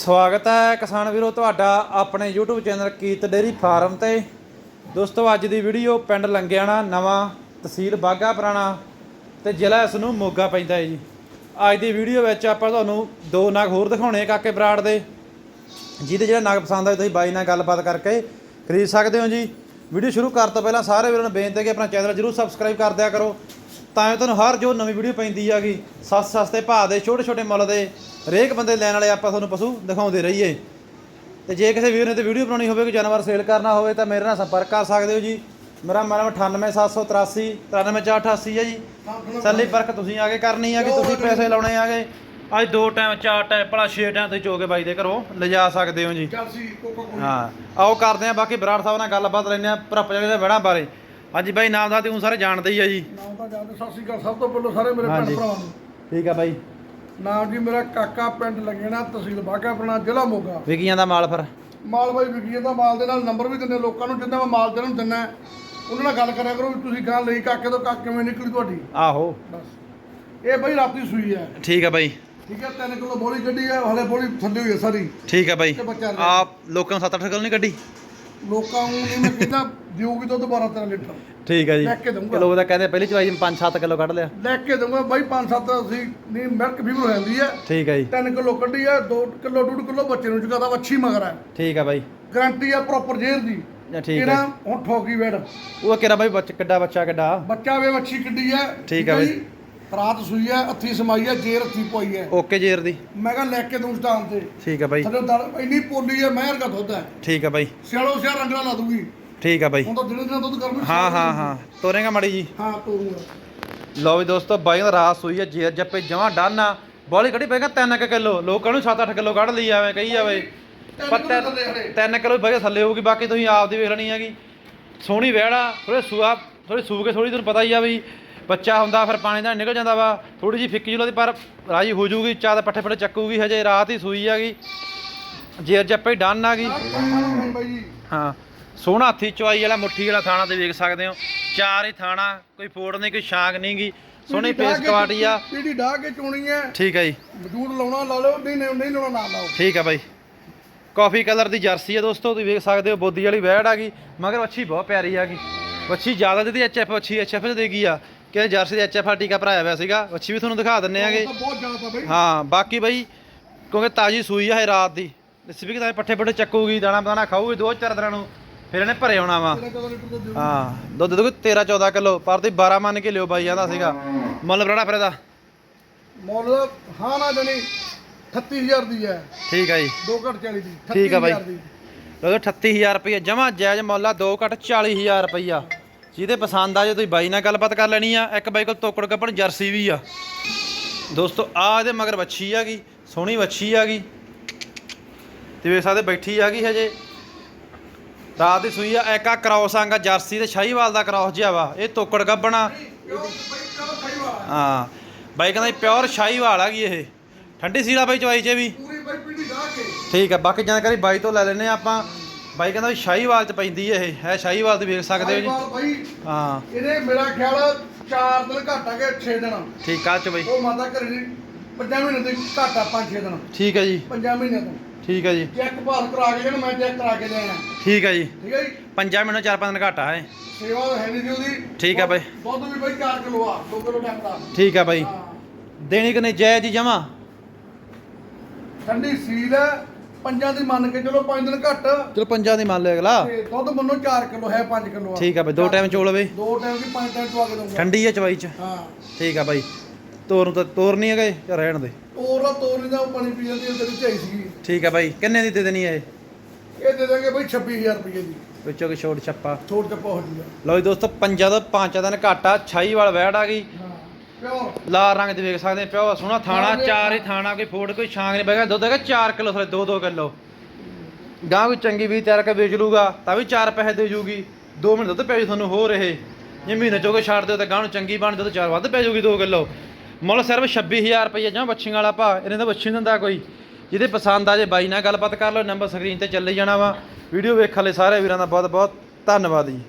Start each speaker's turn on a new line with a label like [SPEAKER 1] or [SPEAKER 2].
[SPEAKER 1] ਸਵਾਗਤ ਹੈ ਕਿਸਾਨ ਵੀਰੋ ਤੁਹਾਡਾ ਆਪਣੇ YouTube ਚੈਨਲ ਕੀਤ ਡੇਰੀ ਫਾਰਮ ਤੇ। ਦੋਸਤੋ, ਅੱਜ ਦੀ ਵੀਡੀਓ ਪਿੰਡ ਲੰਗਿਆਣਾ ਨਵਾਂ ਤਹਿਸੀਲ ਬਾਗਾ ਪੁਰਾਣਾ ਤੇ ਜ਼ਿਲ੍ਹਾ ਇਸ ਨੂੰ ਮੋਗਾ ਪੈਂਦਾ ਹੈ ਜੀ। ਅੱਜ ਦੀ ਵੀਡੀਓ ਵਿੱਚ ਆਪਾਂ ਤੁਹਾਨੂੰ ਦੋ ਨਗ ਹੋਰ ਦਿਖਾਉਣੇ ਕਾਕੇ ਬਰਾੜ ਦੇ। ਜਿਹਦੇ ਜਿਹੜਾ ਨਗ ਪਸੰਦ ਆਏ ਤੁਸੀਂ ਬਾਈ ਨਾਲ ਗੱਲਬਾਤ ਕਰਕੇ ਖਰੀਦ ਸਕਦੇ ਹੋ ਜੀ। ਵੀਡੀਓ ਸ਼ੁਰੂ ਕਰਨ ਤੋਂ ਪਹਿਲਾਂ ਸਾਰੇ ਵੀਰਾਂ ਨੂੰ ਬੇਨਤੀ ਹੈ ਕਿ ਆਪਣਾ ਚੈਨਲ ਜਰੂਰ ਸਬਸਕ੍ਰਾਈਬ ਕਰ ਦਿਆ ਕਰੋ। ਤਾਂ ਤੁਹਾਨੂੰ ਹਰ ਜੋ ਨਵੀਂ ਵੀਡੀਓ ਪੈਂਦੀ ਆਗੀ ਸਸਤੇ ਸਸਤੇ ਭਾਅ ਦੇ ਛੋਟੇ ਛੋਟੇ ਮੁੱਲ ਦੇ ਹਰੇਕ ਬੰਦੇ ਲੈਣ ਵਾਲੇ ਆਪਾਂ ਤੁਹਾਨੂੰ ਪਸ਼ੂ ਦਿਖਾਉਂਦੇ ਰਹੀਏ। ਤੇ ਜੇ ਕਿਸੇ ਵੀਰ ਨੇ ਤੇ ਵੀਡੀਓ ਬਣਾਉਣੀ ਹੋਵੇ ਕੋਈ ਜਾਨਵਰ ਸੇਲ ਕਰਨਾ ਹੋਵੇ ਤਾਂ ਮੇਰੇ ਨਾਲ ਸੰਪਰਕ ਕਰ ਸਕਦੇ ਹੋ ਜੀ। ਮੇਰਾ ਨੰਬਰ 98783 93488 ਹੈ ਜੀ। ਸੱਲੀ ਪਰਖ ਤੁਸੀਂ ਆ ਕੇ ਕਰਨੀ ਆ ਕਿ ਤੁਸੀਂ ਪੈਸੇ ਲਾਉਣੇ ਆਗੇ। ਅੱਜ ਦੋ ਟਾਈਮ ਚਾਰ ਟਾਈਮ ਭਲਾ ਛੇ ਟਾਈਮ ਤੁਸੀਂ ਚੋਗੇ ਬਾਈ ਦੇ ਘਰੋਂ ਲਿਜਾ ਸਕਦੇ ਹੋ ਜੀ। ਹਾਂ ਆਓ ਕਰਦੇ ਆ ਬਾਕੀ ਬਰਾੜ ਸਾਹਿਬ ਨਾਲ ਗੱਲਬਾਤ ਲੈਂਦੇ ਆ ਭਰਪ ਜਿਹੜੇ ਵੜਾਂ ਬਾਰੇ। ਹਾਂਜੀ ਬਾਈ ਨਾਮ ਦਾ ਤੂੰ ਸਾਰੇ ਜਾਣਦੇ ਹੀ ਆ ਜੀ।
[SPEAKER 2] ਨਾਮ ਤਾਂ ਜਾਣਦੇ ਸਤਿ ਸ਼੍ਰੀ ਅਕਾਲ ਸਭ ਤੋਂ ਪਹਿਲਾਂ ਸਾਰੇ ਮੇਰੇ ਭੈਣ
[SPEAKER 1] ਹਾਂਜੀ।
[SPEAKER 2] ਭਰਾਵਾਂ ਨੂੰ।
[SPEAKER 1] ਠੀਕ ਆ ਬਾਈ।
[SPEAKER 2] ਨਾਮ ਜੀ ਮੇਰਾ ਕਾਕਾ ਪਿੰਡ ਲੰਗੇਣਾ ਤਹਿਸੀਲ ਬਾਗਾ ਆਪਣਾ ਜ਼ਿਲ੍ਹਾ ਮੋਗਾ।
[SPEAKER 1] ਵਿਕੀਆਂ ਦਾ ਮਾਲ ਫਿਰ?
[SPEAKER 2] ਮਾਲ ਬਾਈ ਵਿਕੀ ਦਾ ਮਾਲ ਦੇ ਨਾਲ ਨੰਬਰ ਵੀ ਦਿੰਦੇ ਲੋਕਾਂ ਨੂੰ ਜਿੰਨਾ ਮੈਂ ਮਾਲ ਦੇ ਨੂੰ ਦਿੰਨਾ। ਉਹਨਾਂ ਨਾਲ ਗੱਲ ਕਰਿਆ ਕਰੋ ਵੀ ਤੁਸੀਂ ਗਾਂ ਲਈ ਕਾਕੇ ਤੋਂ ਕੱਕ ਕਿਵੇਂ ਨਿਕਲੀ ਤੁਹਾਡੀ।
[SPEAKER 1] ਆਹੋ।
[SPEAKER 2] ਬਸ। ਇਹ ਬਾਈ ਰਾਤੀ ਸੂਈ ਹੈ।
[SPEAKER 1] ਠੀਕ ਆ ਬਾਈ।
[SPEAKER 2] ਠੀਕ ਹੈ 3 ਕਿਲੋ ਬੋਲੀ ਗੱਡੀ ਹੈ ਹਲੇ ਬੋਲੀ ਥੱਲੇ ਹੋਈ ਹੈ ਸਾਰੀ।
[SPEAKER 1] ਠੀਕ ਆ ਬਾਈ।
[SPEAKER 2] ਤੇ ਬੱਚਾ ਲਿਆ।
[SPEAKER 1] ਆਪ ਲੋਕਾਂ ਨੂੰ 7-8 ਕਿਲੋ ਨਹੀਂ ਕੱਢੀ?
[SPEAKER 2] ਲੋਕਾਂ ਨੂੰ ਨਹੀਂ ਮੈਂ ਕਹਿੰਦਾ ਦਿਓਗੀ ਦੁੱਧ 12 13 ਲੀਟਰ।
[SPEAKER 1] ਠੀਕ ਆ ਜੀ।
[SPEAKER 2] ਲੈ ਕੇ ਦਊਂਗਾ।
[SPEAKER 1] ਕਹਿੰਦੇ ਪਹਿਲੀ ਚਵਾਈ 5-7 ਕਿਲੋ ਕੱਢ ਲਿਆ।
[SPEAKER 2] ਲੈ ਕੇ ਦਊਂਗਾ ਬਾਈ 5-7 ਅਸੀਂ ਨਹੀਂ ਮਿਲਕ ਫੀਵਰ ਹੋ ਜਾਂਦੀ ਹੈ।
[SPEAKER 1] ਠੀਕ ਆ ਜੀ।
[SPEAKER 2] 3 ਕਿਲੋ ਕੱਢੀ ਹੈ 2 ਕਿਲੋ 2 ਕਿਲੋ ਬੱਚੇ ਨੂੰ ਚੁਕਾਦਾ ਵੱਛੀ ਮਗਰ ਹੈ।
[SPEAKER 1] ਠੀਕ ਆ ਬਾਈ।
[SPEAKER 2] ਗਰੰਟੀ ਹੈ ਪ੍ਰੋਪਰ ਜੇਰ ਦੀ।
[SPEAKER 1] ਜਾਂ ਠੀਕ
[SPEAKER 2] ਕਿਹੜਾ
[SPEAKER 1] ਆ
[SPEAKER 2] ਹੁਣ ਠੋਕੀ ਵੇੜ।
[SPEAKER 1] ਉਹ ਕਿਹੜਾ ਬਾਈ ਬੱਚ ਕਿੱਡਾ ਬੱਚਾ ਕਿੱਡਾ?
[SPEAKER 2] ਬੱਚਾ ਵੇ ਵੱਛੀ ਕਿੱਡੀ ਹੈ।
[SPEAKER 1] ਠੀਕ ਹੈ
[SPEAKER 2] ਜੀ? ਰਾਤ ਸੂਈ ਹੈ ਹੱਥੀ ਸਮਾਈ ਹੈ ਜੇਰ ਹੱਥੀ ਪਈ ਹੈ।
[SPEAKER 1] ਓਕੇ ਜੇਰ ਦੀ।
[SPEAKER 2] ਮੈਂ ਕਿਹਾ ਲੈ ਕੇ ਦੂੰ ਸਟਾਮ ਤੇ।
[SPEAKER 1] ਠੀਕ ਆ ਬਾਈ।
[SPEAKER 2] ਥੱਲੇ ਦਲ ਇੰਨੀ ਪੋਲੀ ਹੈ ਮਹਿਰ ਦਾ ਦੁੱਧ ਹੈ।
[SPEAKER 1] ਠੀਕ ਆ ਬਾਈ।
[SPEAKER 2] ਸਿਆਲੋ ਸਿਆ ਰੰਗਲਾ ਲਾ ਦੂਗੀ।
[SPEAKER 1] ਠੀਕ ਆ ਬਾਈ।
[SPEAKER 2] ਹੁਣ ਤਾਂ ਦਿਨੇ ਦਿਨੇ ਦੁੱਧ ਗਰਮ
[SPEAKER 1] ਹਾਂ ਹਾਂ ਹਾਂ ਤੋਰੇਗਾ ਮੜੀ ਜੀ।
[SPEAKER 2] ਹਾਂ ਤੋਰੂਗਾ।
[SPEAKER 1] ਲਓ ਵੀ ਦੋਸਤੋ ਬਾਈ ਦਾ ਰਾਸ ਹੋਈ ਹੈ ਜੇਰ ਜੱਪੇ ਜਮਾ ਡਾਨਾ ਬੋਲੀ ਕੱਢੀ ਪੈਗਾ 3 ਕਿਲੋ। ਲੋਕਾਂ ਨੂੰ 7-8 ਕਿਲੋ ਕੱਢ ਲਈ ਐਵੇਂ ਕਹੀ ਜਾਵੇ।
[SPEAKER 2] ਖੜੇ।
[SPEAKER 1] 3 ਕਿਲੋ ਬਗੇ ਥੱਲੇ ਹੋਊਗੀ ਬਾਕੀ ਤੁਸੀਂ ਆਪ ਦੀ ਵੇਖ ਲੈਣੀ ਹੈਗੀ। ਸੋਹਣੀ ਵਹਿੜਾ ਥੋੜੇ ਸੂਆ ਥੋੜੀ ਸੂ ਕੇ ਥੋੜੀ ਤੁਹਾਨੂੰ ਪਤਾ ਹੀ ਆ ਵੀ ਬੱਚਾ ਹੁੰਦਾ ਫਿਰ ਪਾਣੀ ਦਾ ਨਿਕਲ ਜਾਂਦਾ ਵਾ। ਥੋੜੀ ਜੀ ਫਿੱਕੀ ਜੁਲਾ ਦੀ ਪਰ ਰਾਜੀ ਹੋ ਜੂਗੀ ਚਾਹ ਦੇ ਪੱਠੇ ਪੱਠੇ ਚੱਕੂਗੀ ਹਜੇ ਰਾਤ ਹੀ ਸੂਈ ਹੈਗੀ ਜੇਰ ਜੱਪੇ ਡਾਨ ਆ ਗਈ।
[SPEAKER 2] ਹਾਂ
[SPEAKER 1] ਸੋਹਣਾ ਹੱਥੀ ਚਵਾਈ ਵਾਲਾ ਮੁੱਠੀ ਵਾਲਾ ਥਾਣਾ ਤੇ ਵੇਖ ਸਕਦੇ ਹੋ। ਚਾਰ ਹੀ ਥਾਣਾ ਕੋਈ ਫੋੜ ਨਹੀਂ ਕੋਈ ਸ਼ਾਂਕ ਨਹੀਂਗੀ ਸੋਹਣੀ
[SPEAKER 2] ਪੀੜੀ ਡਾਹ
[SPEAKER 1] ਪੇਸ
[SPEAKER 2] ਕੇ
[SPEAKER 1] ਕਵਾਟੀ ਆ।
[SPEAKER 2] ਪੀੜੀ ਡਾਹ ਕੇ ਚੋਣੀ ਹੈ।
[SPEAKER 1] ਠੀਕ ਹੈ ਜੀ।
[SPEAKER 2] ਮਜੂਦ ਲਾਉਣਾ ਲਾ ਲਓ ਨਹੀਂ ਨਹੀਂ ਨਹੀਂ ਲਾਉਣਾ ਨਾ ਲਾਓ।
[SPEAKER 1] ਠੀਕ ਹੈ ਬਾਈ। ਕਾਫੀ ਕਲਰ ਦੀ ਜਰਸੀ ਹੈ ਦੋਸਤੋ ਤੁਸੀਂ ਵੇਖ ਸਕਦੇ ਹੋ ਬੋਦੀ ਵਾਲੀ ਵੈੜ ਆ ਗਈ। ਮਗਰ ਵੱਛੀ ਬਹੁਤ ਪਿਆਰੀ ਆ ਗਈ। ਵੱਛੀ ਜ਼ਿਆਦਾ ਦਿੱਤੀ ਐਚਐਫ ਵੱਛੀ ਐਚਐਫ ਦੇ ਗਈ ਆ। ਕਿ ਜਰਸੀ ਦੇ ਐਚਐਫ ਟੀਕਾ ਭਰਾਇਆ ਹੋਇਆ ਸੀਗਾ ਵੱਛੀ ਵੀ ਤੁਹਾਨੂੰ ਦਿਖਾ ਦਿੰਨੇ ਆਗੇ।
[SPEAKER 2] ਤਾਂ ਬਹੁਤ ਜ਼ਿਆਦਾ ਤਾਂ ਬਾਈ।
[SPEAKER 1] ਹਾਂ ਬਾਕੀ ਬਾਈ ਕਿਉਂਕਿ ਤਾਜੀ ਸੂਈ ਆ ਇਹ ਰਾਤ ਦੀ। ਸਪੀਕ ਤਾਂ ਪੱਠੇ ਪੱਠੇ ਚੱਕੂਗੀ ਦਾਣਾ ਦਾਣਾ ਖਾਊਗੀ ਦੋ ਚਾਰ ਦਿਨਾਂ ਨੂੰ ਫਿਰ ਇਹਨੇ ਭਰੇ ਆਉਣਾ ਵਾ।
[SPEAKER 2] ਤੇਰਾ 14 ਲੀਟਰ ਦੁੱਧ ਦਿਓ।
[SPEAKER 1] ਹਾਂ ਦੁੱਧ ਦੇਖੋ 13 14 ਕਿਲੋ ਪਰ ਤੇ 12 ਮੰਨ ਕੇ ਲਿਓ ਬਾਈ ਜਾਂਦਾ ਸੀਗਾ। ਮੁੱਲ ਬੜਾ ਫਿਰ ਇਹਦਾ।
[SPEAKER 2] ਮੁੱਲ ਹਾਂ ਨਾ ਜਣੀ 38000 ਦੀ ਹੈ।
[SPEAKER 1] ਠੀਕ ਆ ਜੀ।
[SPEAKER 2] 2 ਘੱਟ 40 ਦੀ
[SPEAKER 1] ਠੀਕ ਆ ਬਾਈ।
[SPEAKER 2] 38,000 ਦੀ।
[SPEAKER 1] ਲਓ 38000 ਰੁਪਏ ਜਮਾ ਜਾਇਜ਼ ਮੁੱਲ ਆ 2 ਘੱਟ 40000 ਰੁਪਈਆ। ਜਿਹਦੇ ਪਸੰਦ ਆ ਜੇ ਤੁਸੀਂ ਬਾਈ ਨਾਲ ਗੱਲਬਾਤ ਕਰ ਲੈਣੀ ਆ ਇੱਕ ਬਾਈ ਕੋਲ ਤੋਕੜ ਕੱਪਣ ਜਰਸੀ ਵੀ ਆ। ਦੋਸਤੋ ਆ ਇਹਦੇ ਮਗਰ ਵੱਛੀ ਆ ਗਈ ਸੋਹਣੀ ਵੱਛੀ ਆ ਗਈ। ਤੇ ਵੇਖ ਸਕਦੇ ਬੈਠੀ ਆ ਗਈ ਹਜੇ। ਰਾਤ ਦੀ ਸੂਈ ਆ ਇੱਕ ਆ ਕ੍ਰਾਸ ਆਂਗਾ ਜਰਸੀ ਤੇ ਸ਼ਾਹੀਵਾਲ ਦਾ ਕ੍ਰਾਸ ਜਿਹਾ ਵਾ ਇਹ ਤੋਕੜ ਗੱਬਣਾ ਹਾਂ ਬਾਈ ਕਹਿੰਦਾ ਪਿਓਰ ਸ਼ਾਹੀਵਾਲ ਆ ਗਈ ਇਹ। ਠੰਡੀ ਸੀਲਾ ਬਾਈ ਚਵਾਈ 'ਚ ਵੀ। ਠੀਕ ਆ ਬਾਕੀ ਜਾਣਕਾਰੀ ਬਾਈ ਤੋਂ ਲੈ ਲੈਨੇ ਆਪਾਂ। ਬਾਈ ਕਹਿੰਦਾ ਵੀ ਸ਼ਾਹੀਵਾਲ 'ਚ ਪੈਂਦੀ ਹੈ ਇਹ ਹੈ ਸ਼ਾਹੀਵਾਲ ਦੀ ਵੇਖ ਸਕਦੇ ਹੋ ਜੀ।
[SPEAKER 2] ਬਾਈ
[SPEAKER 1] ਹਾਂ।
[SPEAKER 2] ਇਹਦੇ ਮੇਰਾ ਖਿਆਲ 4 ਦਿਨ ਘੱਟ ਆ ਕੇ 6 ਦਿਨ।
[SPEAKER 1] ਠੀਕ ਆ ਚ ਬਾਈ।
[SPEAKER 2] ਉਹ ਮਾਤਾ ਘਰੇ ਦੀ ਪੰਜਾਂ ਮਹੀਨੇ ਦੀ ਘੱਟ ਆ 5-6 ਦਿਨ।
[SPEAKER 1] ਠੀਕ ਹੈ ਜੀ।
[SPEAKER 2] ਪੰਜਾਂ ਮਹੀਨੇ ਤੋਂ।
[SPEAKER 1] ਠੀਕ ਹੈ ਜੀ।
[SPEAKER 2] ਚੈੱਕ ਪਾਸ ਕਰਾ ਕੇ ਜਿਹਨੂੰ ਮੈਂ ਚੈੱਕ ਕਰਾ ਕੇ ਲੈਣਾ
[SPEAKER 1] ਠੀਕ ਹੈ ਜੀ।
[SPEAKER 2] ਠੀਕ ਹੈ ਜੀ।
[SPEAKER 1] ਪੰਜਾਂ ਮਿੰਟ ਚਾਰ ਪੰਜ ਦਿਨ ਘਾਟਾ ਹੈ
[SPEAKER 2] ਸੇਵਾ ਹੈ ਨਹੀਂ ਜੀ ਉਹਦੀ।
[SPEAKER 1] ਠੀਕ ਆ ਬਾਈ।
[SPEAKER 2] ਦੁੱਧ ਵੀ ਬਾਈ 4 ਕਿਲੋ ਆ 2 ਕਿਲੋ ਟੱਕ ਦਾ।
[SPEAKER 1] ਠੀਕ ਆ ਬਾਈ।
[SPEAKER 2] ਹਾਂ।
[SPEAKER 1] ਦੇਣੀ ਕਿ ਨਹੀਂ ਜਾਇਜ਼ ਜੀ ਜਮਾ?
[SPEAKER 2] ਠੰਡੀ ਸੀਲ ਹੈ। ਪੰਜਾਂ ਦੀ ਮੰਨ ਕੇ ਚਲੋ 5 ਦਿਨ ਘੱਟ।
[SPEAKER 1] ਚਲੋ ਪੰਜਾਂ ਦੀ ਮੰਨ ਲਿਓ ਅਗਲਾ।
[SPEAKER 2] ਤੇ ਦੁੱਧ ਮੰਨੋ 4 ਕਿਲੋ ਹੈ 5 ਕਿਲੋ ਆ।
[SPEAKER 1] ਠੀਕ ਆ ਬਾਈ ਦੋ ਟਾਈਮ ਚੋਲ ਵੇ
[SPEAKER 2] ਦੋ ਟਾਈਮ ਦੀ 5 ਟਾਈਮ ਚਵਾ ਕੇ ਦਊਂਗਾ।
[SPEAKER 1] ਠੰਡੀ ਹੈ ਚਵਾਈ 'ਚ।
[SPEAKER 2] ਹਾਂ।
[SPEAKER 1] ਠੀਕ ਆ ਬਾਈ। ਤੋਰ ਨੂੰ ਤਾਂ ਤੋਰ ਨਹੀਂ ਹੈਗੇ ਜਾਂ ਰਹਿਣ ਦੇ।
[SPEAKER 2] ਤੋਰ ਦਾ ਤੋਰ ਨਹੀਂ ਦਾ ਉਹ ਪਾਣੀ ਪੀ ਜਾਂਦੀ ਉਹ ਤੇਰੀ ਝਾਈ ਸੀਗੀ।
[SPEAKER 1] ਠੀਕ ਆ ਬਾਈ ਕਿੰਨੇ ਦੀ ਦੇ ਦੇਣੀ ਹੈ ਇਹ?
[SPEAKER 2] ਇਹ ਦੇ ਦਾਂਗੇ ਬਾਈ 26000 ਰੁਪਏ ਦੀ।
[SPEAKER 1] ਵਿੱਚੋਂ ਕਿ ਛੋਟ ਛੱਪਾ।
[SPEAKER 2] ਛੋੜ ਤੇ ਪਹੁੰਚ ਜੂਗਾ।
[SPEAKER 1] ਲਓ ਜੀ ਦੋਸਤੋ ਪੰਜਾਂ ਤੋਂ ਪੰਜ ਦਿਨ ਘਾਟਾ ਛਾਈਵਾਲ ਵੈੜ ਆ ਗਈ। ਲਾਲ ਰੰਗ ਦੇ ਵੇਖ ਸਕਦੇ ਪਿਓ ਸੋਹਣਾ ਥਾਣਾ ਚਾਰ ਹੀ ਥਾਣਾ ਕੋਈ ਫੋੜ ਕੋਈ ਛਾਂਗ ਨਹੀਂ ਬੈਗਾ ਦੁੱਧ ਹੈਗਾ 4 ਕਿਲੋ ਥਲੇ 2-2 ਕਿਲੋ। ਗਾਂ ਕੋਈ ਚੰਗੀ ਵੀ ਤਿਆਰ ਕੇ ਵੇਚ ਲੂਗਾ ਤਾਂ ਵੀ 4 ਪੈਸੇ ਦੇ ਜੂਗੀ। 2 ਮਿੰਟ ਦੁੱਧ ਪੈ ਜੂ ਤੁਹਾਨੂੰ ਹੋ ਰਹੇ ਜੇ ਮਹੀਨੇ ਚੋਂ ਕੇ ਛੱਡ ਦਿਓ ਤਾਂ ਗਾਂ ਨੂੰ ਚੰਗੀ ਬਣ ਦੁੱਧ 4 ਵੱਧ ਪੈ ਜੂਗੀ 2 ਕਿਲੋ। ਮੁੱਲ ਸਿਰਫ 26000 ਰੁਪਏ ਜਾਂ ਬੱਚੀਆਂ ਵਾਲਾ ਭਾ ਇਹਨੇ ਤਾਂ ਬੱਚੀ ਨੀ ਦਿੰਦਾ ਕੋਈ। ਜਿਹਦੇ ਪਸੰਦ ਆ ਜੇ ਬਾਈ ਨਾਲ ਗੱਲਬਾਤ ਕਰ ਲਓ ਨੰਬਰ ਸਕਰੀਨ ਤੇ ਚੱਲੇ ਜਾਣਾ ਵਾ। ਵੀਡੀਓ ਵੇਖਣ ਲਈ ਸਾਰੇ ਵੀਰਾਂ ਦਾ ਬਹੁਤ ਬਹੁਤ ਧੰਨਵਾਦ ਜੀ।